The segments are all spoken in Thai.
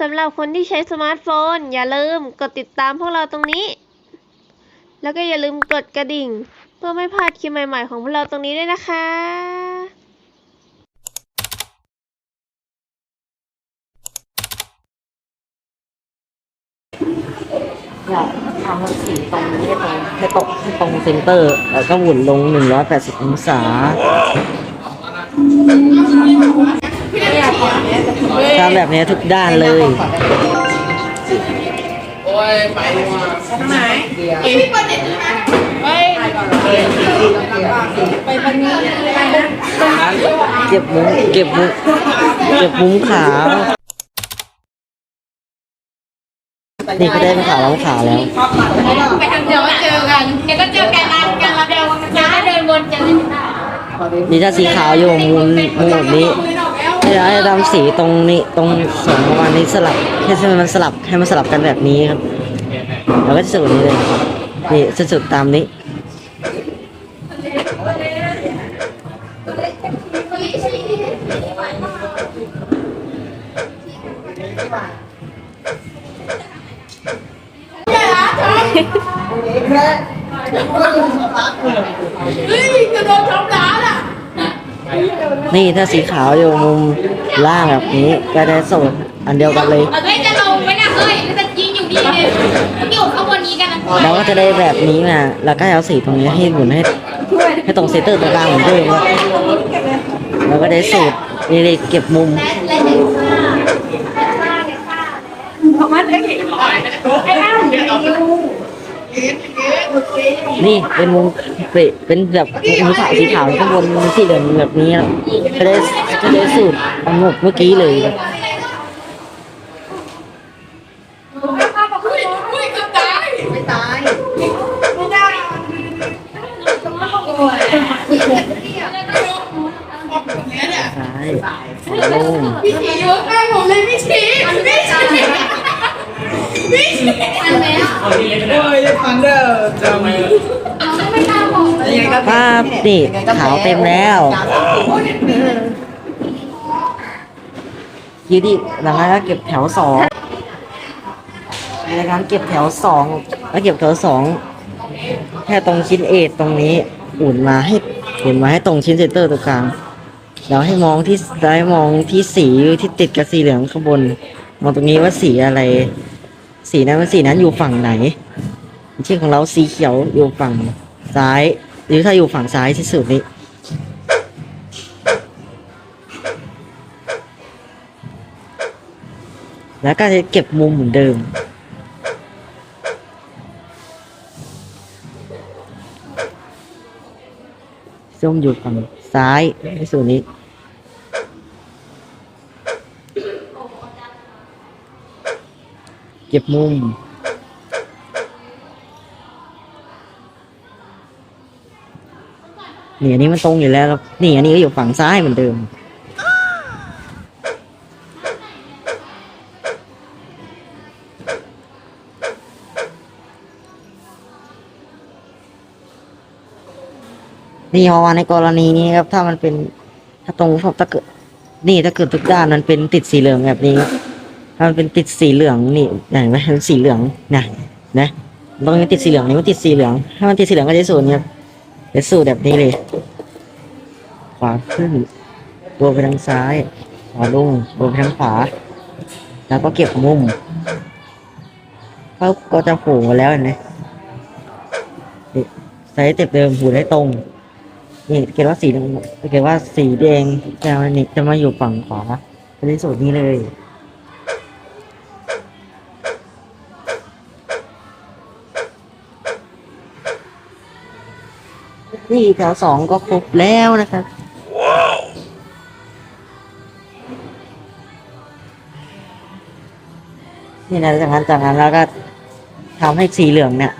สำหรับคนที่ใช้สมาร์ทโฟน อย่าลืมกดติดตามพวกเราตรงนี้ แล้วก็อย่าลืมกดกระดิ่ง เพื่อไม่พลาดคลิปใหม่ๆของพวกเราตรงนี้ด้วยนะคะอยากทำสีตรงนี้ตรงให้ตรงให้ตรงเซนเตอร์ แล้วก็หมุนลง 180 องศา ทำแบบนี้ทุกด้านเลยเก็บมุ้งเก็บมุ้งเก็บมุ้งขาว นี่ก็ได้เป็นขาวแล้วขาวแล้ว ไปทางเดียวก็เจอกันเดี๋ยวก็เจอกันร้านกันแล้วเดี๋ยวจะเดินวนกันเลยค่ะ นี่ถ้าสีขาวอยู่มุมมุมแบบนี้จะให้ทำสีตรงนี้ตรงสองประมาณนี้สลับให้มันสลับให้มันสลับกันแบบนี้ครับแล้วก็จะสุดนี้เลยนี่จะสุดตามนี้ นี่ถ้าสีขาวอยู่มุมล่างแบบนี้ก็ได้สูตรอันเดียวกันเลย เฮ้ยจะลงไหมนะเฮ้ยจะยิงอยู่ดีเลยอยู่ข้างบนนี้กันนะเราก็จะได้แบบนี้มา แล้วก็เอาสีตรงนี้ให้หมุนให้ให้ตรงเซนเตอร์ตรงกลางเหมือนเดิมครับแล้วก็ได้สูตรนี่เลยเก็บมุมนี่เป็นมุ มเปะเป็นแบบมุมขาวสีขาวข้างบนสีเหลืองแบบนี้ครับก็ได้ก็ได้สูตรเอาหมดเมื่อกี้เลยครับซ้ายลงพี่ฉีอยู่ใกล้ผมเลยพี่ฉีพี่ฉี พี่ฉีอันแล้วโอ้ยได้ฟังเด้อจำไม่กล้าบอกยังไงก็ภาพนี่ขาวเต็มแล้วทีนี้หลังจากนั้นก็เก็บแถวสองในการเก็บแถวสองแล้วเก็บแถวสองแค่ตรงชิ้นเอทตรงนี้อุ่นมาให้อุ่นมาให้ตรงชิ้นเซนเตอร์ตรงกลางแล้วให้มองที่ซ้ายมองที่สีที่ติดกับสีเหลืองข้างบน มองตรงนี้ว่าสีอะไร สีนั้นสีนั้นอยู่ฝั่งไหนเช่นของเราสีเขียวอยู่ฝั่งซ้าย หรือถ้าอยู่ฝั่งซ้ายที่สุดนี้แล้วก็จะเก็บมุมเหมือนเดิม ส้มอยู่ฝั่งซ้ายในส่วนนี้ ก็บมุมนี่อันนี้มันตรงอยู่แล้วครับนี่อันนี้ก็อยู่ฝั่งซ้ายเหมือนเดิม นี่เพราะว่าในกรณีนี้ครับ ถ้ามันเป็นถ้าตรงถ้าเกิด นี่ถ้าเกิดทุกด้านมันเป็นติดสีเหลืองแบบนี้ ถ้ามันเป็นติดสีเหลืองนี่เห็นไหมมันสีเหลืองนะนะตรงนี้ติดสีเหลืองนี่มันติดสีเหลืองถ้ามันติดสีเหลืองก็จะสูนครับเดี๋ยสูตรแบบนี้เลย ขวาขึ้นตัวไปทางซ้ายขวาลงตัวไปทางขวาแล้วก็เก็บมุมเขาก็จะผูกมาแล้วเห็นไหมนี่ใช้เต็บเดิมผูกให้ตรงนี่เกดว่าสีเกดว่าสีแดงจะมานี่จะมาอยู่ฝั่งขวาเป็นสูตรนี้เลย นี่แถวสองก็ครบแล้วนะครับนี่นะจากนั้นจากนั้นแล้วก็ทำให้สีเหลืองเนี่ย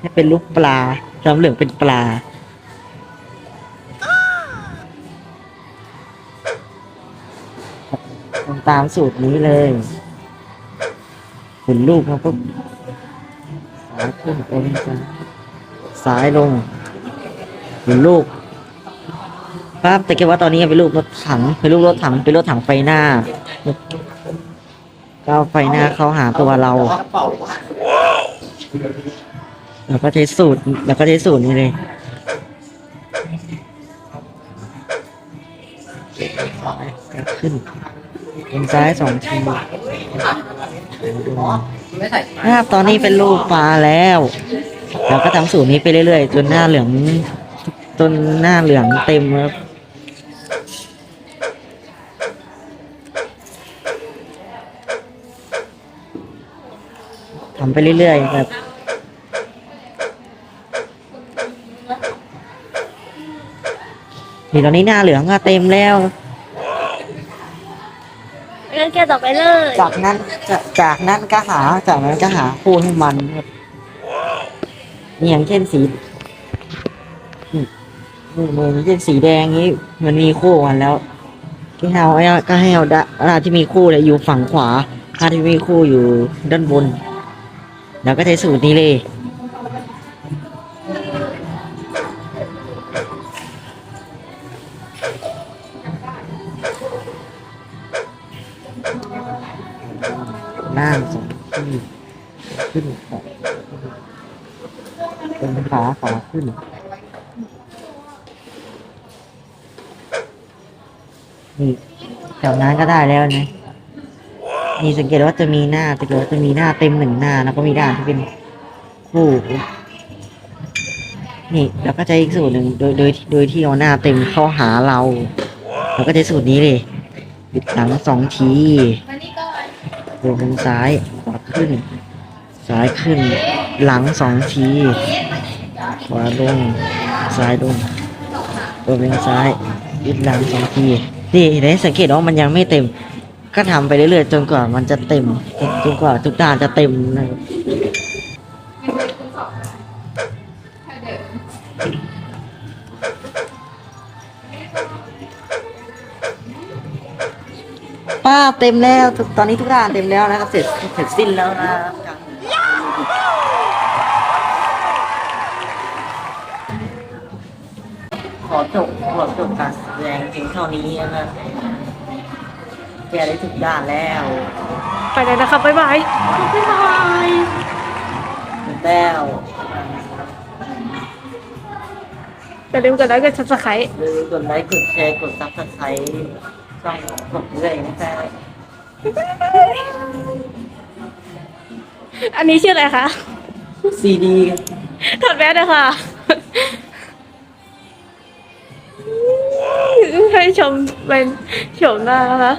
ให้เป็นรูปปลาทำเหลืองเป็นปลาตามสูตรนี้เลยหมุนลูกมาปุ๊บซ้ายขึ้นเองซ้ายซ้ายลง เป็นลูกครับแต่แกว่าตอนนี้เป็นลูกรถถังเป็นลูกรถถังเป็นรถถังไฟหน้าก็ก็เอาไฟหน้าเข้าหาตัวเราแล้วก็ใช้สูตรแล้วก็ใช้สูตรนี้เลยขึ้นเป็นซ้ายสองทีนะครับตอนนี้เป็นรูปปลาแล้ว เราก็ทำสูตรนี้ไปเรื่อยๆ จนหน้าเหลือง จนหน้าเหลืองเต็มครับทำไปเรื่อยๆแบบนี่ตอนนี้หน้าเหลืองก็เต็มแล้วงั้นแกต่อไปเลยจากนั้นจะจากนั้นก็หาจากนั้นก็หาคู่ให้มันครับนี่อย่างเช่นสีนี่นี่ มืออย่างเช่นสีแดงนี้ มันมีคู่กันแล้วก็ให้เอาก็ให้เอาดะอาที่มีคู่เนี่ยอยู่ฝั่งขวาอาที่มีคู่อยู่ด้านบน แล้วก็ใช้สูตรนี้เลยล่างสองที่ขึ้นขวาเป็นขาขาขึ้น นี่แถวนั้นก็ได้แล้วนะนี่สังเกตว่าจะมีหน้าสังเกตว่าจะมีหน้าเต็มหนึ่งหน้าแล้วก็มีด้านที่เป็นคู่นี่แล้วก็จะอีกสูตรหนึ่งโดยโดยโดยที่เอาหน้าเต็มเข้าหาเราแล้วก็จะสูตรนี้เลยปิดหลังสองทีมานี่ก่อนรวมเป็นซ้ายขวาขึ้น ซ้ายขึ้น หลังสองทีขวาลงซ้ายลงรวมเป็นซ้ายยึดหลังสองที นี่เห็นไหมสังเกตว่ามันยังไม่เต็ม ก็ทำไปเรื่อยๆจนกว่ามันจะเต็มจนกว่าทุกด้านจะเต็มนะครับป้าเต็มแล้วตอนนี้ทุกด้านเต็มแล้วนะครับ เสร็จเสร็จสิ้นแล้วนะครับขอจบ ขอจบการแสดงเพียงเท่านี้นะครับแกได้ทุกด้านแล้วไปเลยนะครับ บ๊ายบาย บ๊ายบายเสร็จแล้วอย่าลืมกดไลค์กดซับสไครต์อย่าลืมกดไลค์กดแชร์กดซับสไครต์ช่องผมเลยนะครับอันนี้ชื่ออะไรคะ ซีดีถอดแมสเลยค่ะ ชมเป็นโฉมหน้านะคะ